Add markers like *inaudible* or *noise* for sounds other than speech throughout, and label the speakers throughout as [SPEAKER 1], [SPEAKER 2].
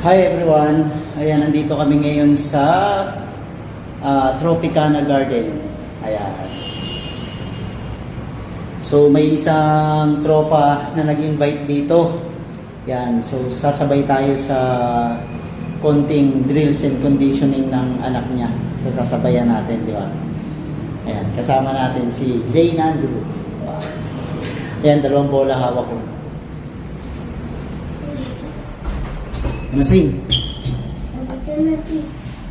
[SPEAKER 1] Hi everyone! Ayan, nandito kami ngayon sa ah, Tropicana Garden. Ayan. So may isang tropa na nag-invite dito. Yan, so sasabay tayo sa konting drills and conditioning ng anak niya. So sasabayan natin, di ba? Ayan, kasama natin si Zaynan Dugu. Ayan, dalawang bola hawak ko. Zay?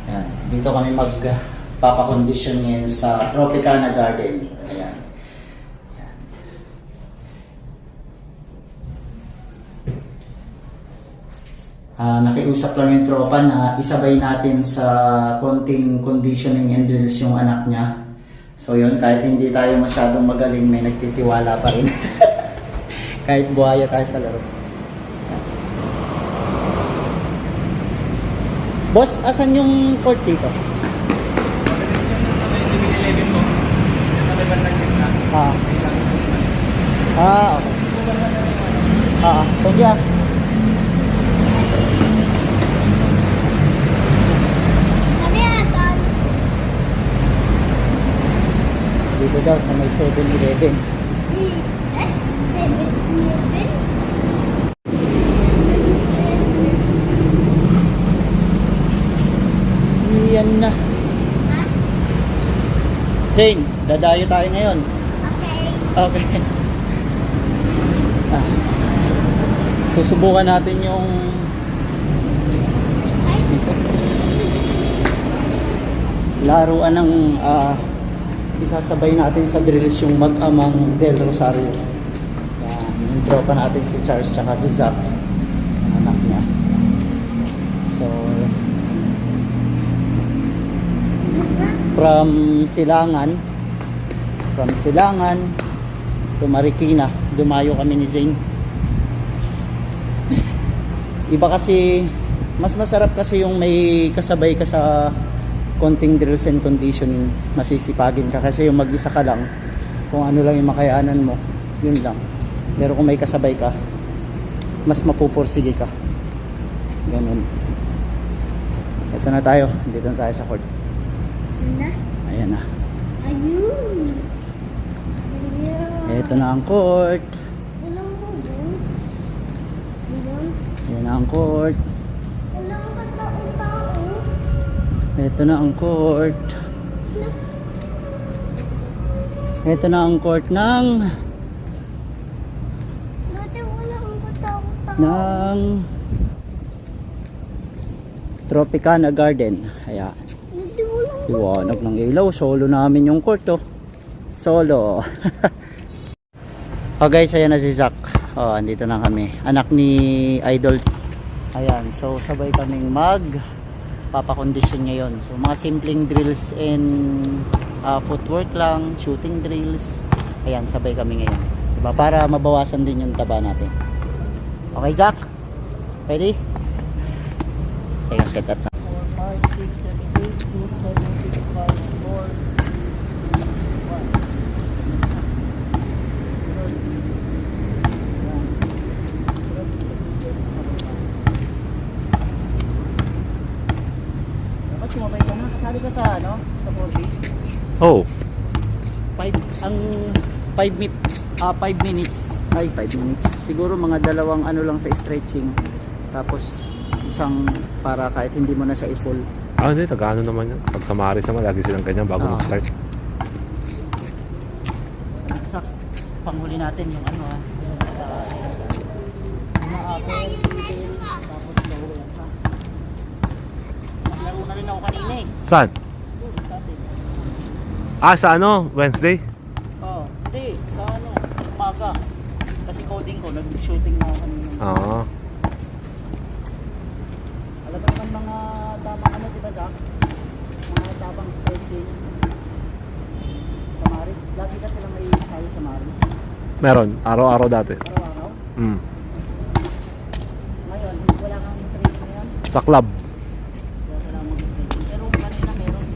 [SPEAKER 1] Ayan, dito kami magpapakondisyon ngayon sa Tropicana Garden. Ayan. Ayan. Ah, nakiusap lang yung tropa na isabay natin sa konting conditioning and drills yung anak niya. So yun, kahit hindi tayo masyadong magaling, may nagtitiwala pa rin. *laughs* kahit buhaya tayo sa laro. Boss, asan yung court dito? Ah. Ah, okay. Ah, thank you. ah. Dito daw sa may 7-Eleven. Yan na. Sing, dadayo tayo ngayon. Okay. Ah. Susubukan natin yung laruan ng ah, isasabay natin sa drills yung mag-amang Del Rosario. Yan, yung tropa natin si Charles tsaka si Zach, ang anak niya. So, from Silangan, from Silangan to Marikina, dumayo kami ni Zane. Iba kasi, mas masarap kasi yung may kasabay ka sa konting drills and conditioning, masisipagin ka kasi yung mag-isa ka lang, kung ano lang yung makayanan mo, yun lang. Pero kung may kasabay ka, mas mapupursige ka. Ganun. Ito na tayo, dito na tayo sa court. Ayan na. Ito na ang court. Ayan na ang court. Ito na ang court. Ito na ang court ng ng Tropicana Garden. Ayan. Iwanag ng ilaw. Solo namin yung court oh. Solo. *laughs* oh guys, ayan na si Zach. Oh, andito na kami. Anak ni Idol. Ayan, so sabay kaming mag papakondisyon ngayon. So mga simpleng drills and uh, footwork lang, shooting drills. Ayan, sabay kami ngayon. Diba? Para mabawasan din yung taba natin. Okay, Zach? Ready? Teka, set up na. 4, 5, 6, 7, 8, 2, 7, 6, 5, 4, 1. Dapat sumabay ka na. Kasali ka sa ano? Sa 4B?
[SPEAKER 2] Oh,
[SPEAKER 1] 5 ang 5 mit ah 5 minutes ay 5 minutes siguro mga dalawang ano lang sa stretching tapos isang para kahit hindi mo na siya i-full
[SPEAKER 2] ah hindi, tagaano naman yan. Pag sa Maris naman, lagi silang ganyan bago
[SPEAKER 1] Ah.
[SPEAKER 2] mag-start.
[SPEAKER 1] sa panghuli natin yung ano ah yung sa mga middle, tapos yan ha naglaro na rin ako kanina eh
[SPEAKER 2] Saan? Ah, sa ano? Wednesday?
[SPEAKER 1] oh hindi sa ano umaga kasi coding ko nag-shooting na ako kanina
[SPEAKER 2] Oo.
[SPEAKER 1] Alam mo naman mga tamang ano, di ba, Zach? Mga tamang stretching. Sa Maris. Lagi ka silang may sayo sa Maris.
[SPEAKER 2] Meron, araw-araw dati.
[SPEAKER 1] Araw-araw.
[SPEAKER 2] Mm.
[SPEAKER 1] Ngayon, wala kang training ngayon.
[SPEAKER 2] Sa club.
[SPEAKER 1] Kaya kailangan mag-stretching. Pero kanina meron.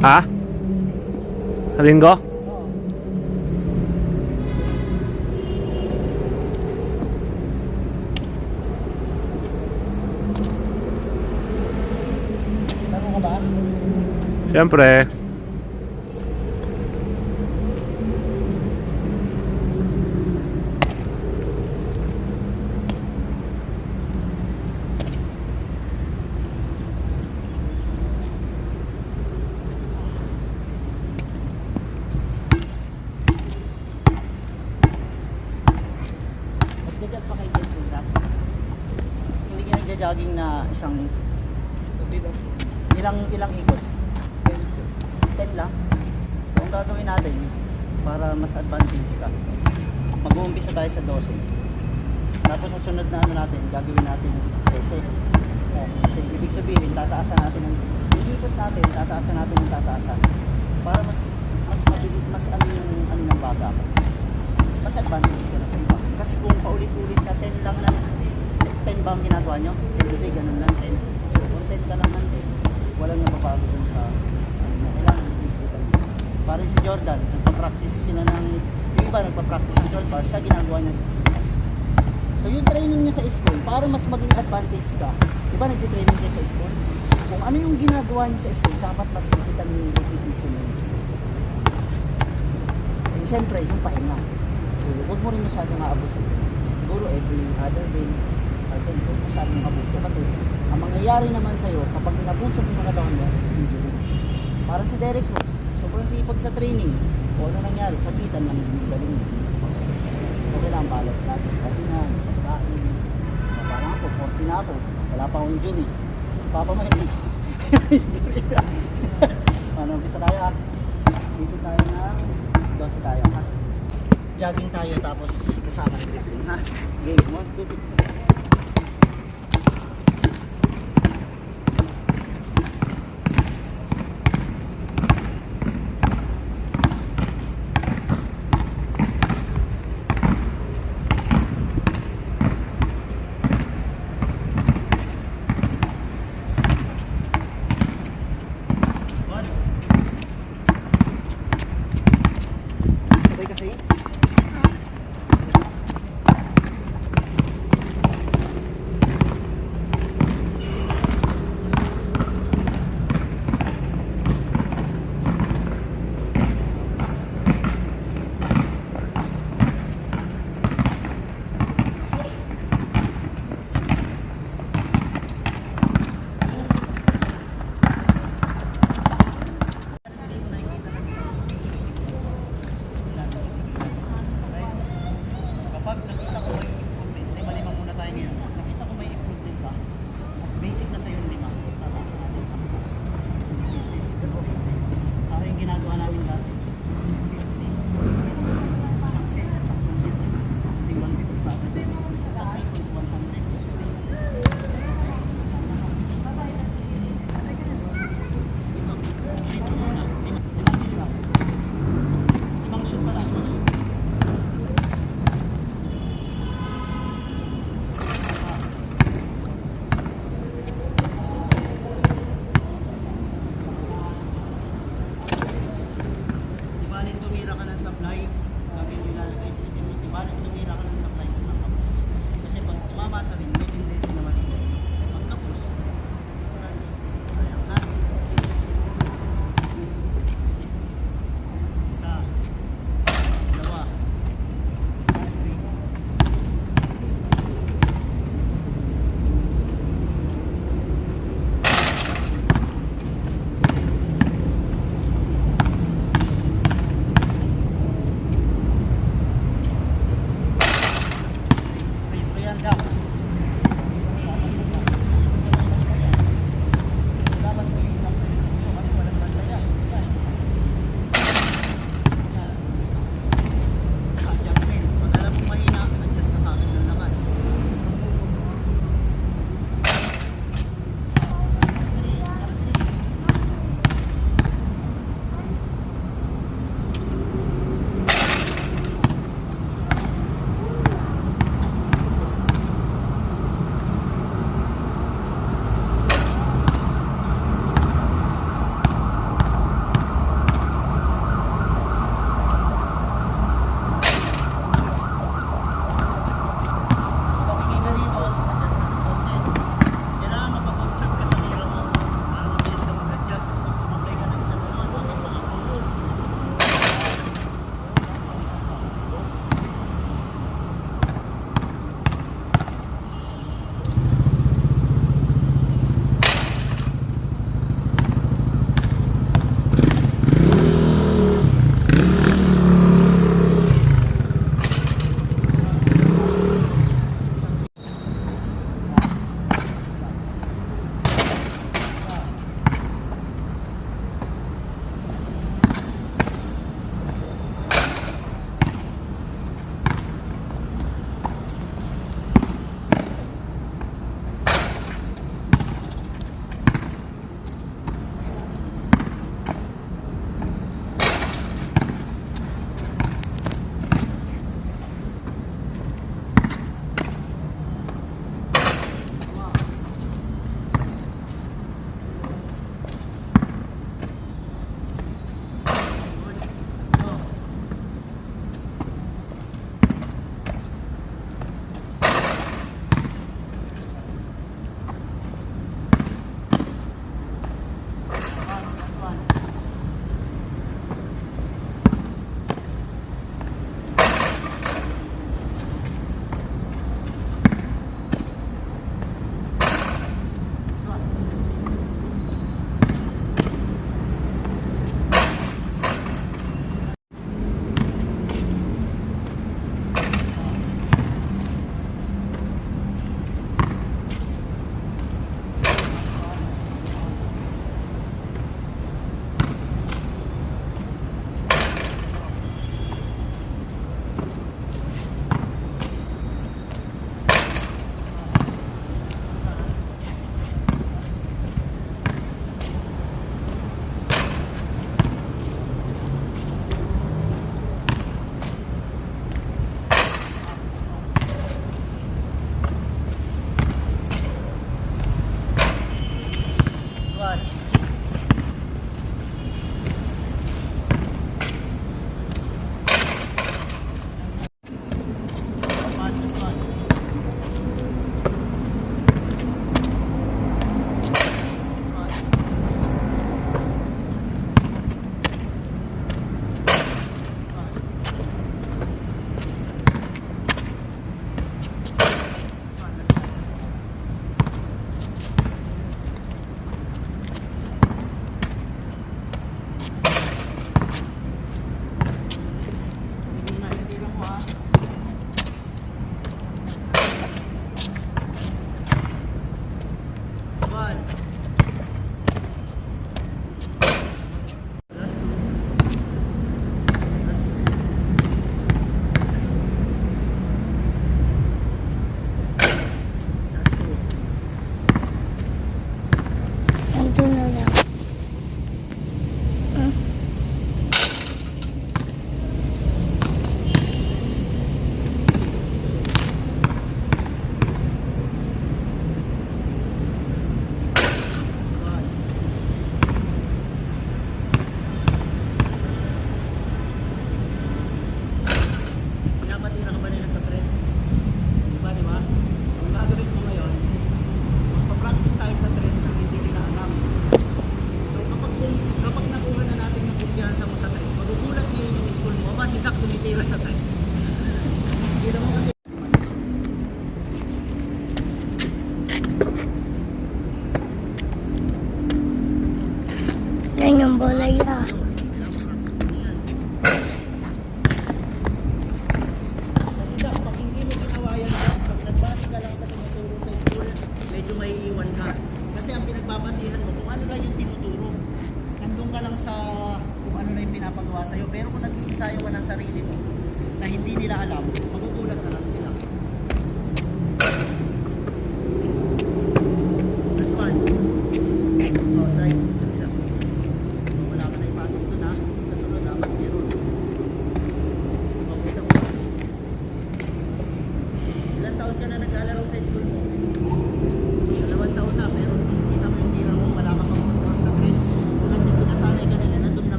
[SPEAKER 2] Ha? Sa linggo?
[SPEAKER 1] Oo. Laro ka ba?
[SPEAKER 2] Siyempre.
[SPEAKER 1] Nagja-jog pa kayo sa school rap? Hindi ka nagja-jogging na isang ilang ilang ikot? 10 lang? So, gagawin natin para mas advantage ka mag-uumpisa tayo sa 12 tapos sa sunod na ano natin gagawin natin 13 oh, kasi ibig sabihin tataasan natin ang iikot natin tataasan natin ang tataasan para mas mas mabilis mas ano yung ano ng baga mo mas advantage ka na sa iba. Kasi kung paulit-ulit ka, 10 lang lang, 10 ba ang ginagawa nyo? Everyday, ganun lang, 10. So, kung 10 ka lang ng 10, walang nababago dun sa, ano na, kailangan mo. Parang si Jordan, nagpa-practice sila ng, yung iba nagpa-practice ng 12 bars, siya ginagawa niya 16 bars. So, yung training nyo sa school, para mas maging advantage ka, di ba nagtitraining kayo sa school? Kung ano yung ginagawa nyo sa school, dapat mas kita nyo yung repetition nyo. And syempre, yung pahinga. So, huwag mo rin masyadong aabuso. Siguro every other day, Think, huwag masyadong abuso. Kasi, ang mangyayari naman sa'yo, kapag inabuso mo yung katawan mo, injury. Para si Derek Cruz, sobrang sipag sa training. O ano nangyari, sabitan lang yung galing niya. So, kailangan balance natin. Pati nga, pagkain, parang ako, 40 na ako, wala pa akong injury. Si Papa hindi. injury *laughs* ano, umpisa tayo ha. Dito tayo na, 12 tayo ha jogging tayo tapos kasama ng dribbling ha. Game mo. Sabay kasi.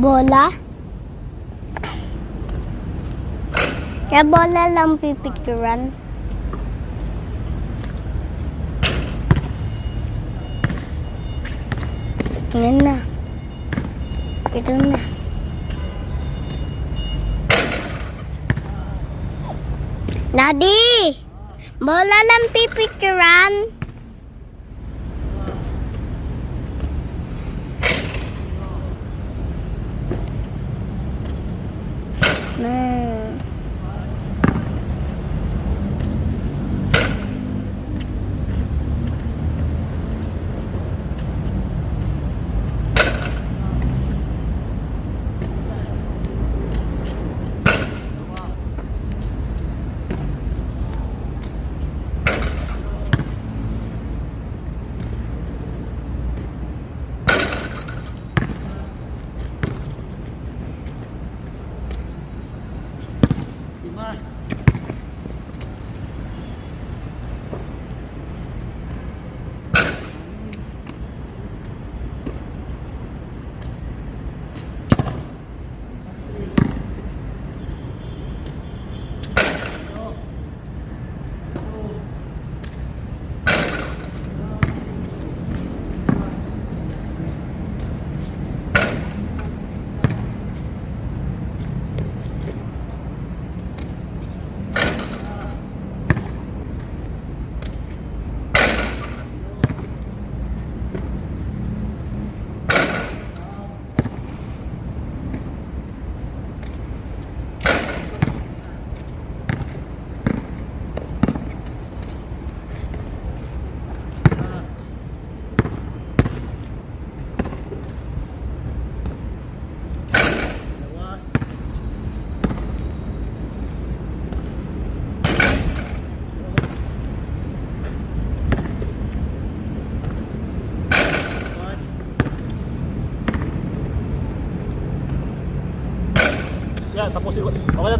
[SPEAKER 3] bola. Kaya bola lang pipicturan. Yan na. Ito na. Daddy! Bola lang pipicturan.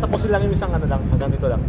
[SPEAKER 2] tatapusin lang yung isang ano lang, hanggang dito lang.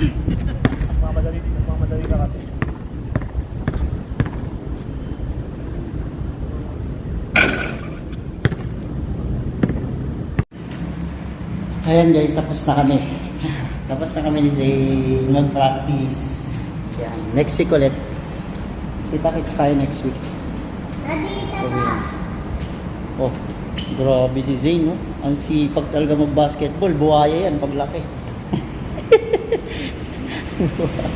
[SPEAKER 2] Magmamadali, magmamadali ka kasi.
[SPEAKER 1] Ayan guys, tapos na kami. Tapos na kami ni Zane mag-practice. Yan. Next week ulit. Kita-kits tayo next week. Daddy, so. Oh, grabe si Zane, no? Ang sipag talaga mag-basketball. Buhaya yan, paglaki. はい。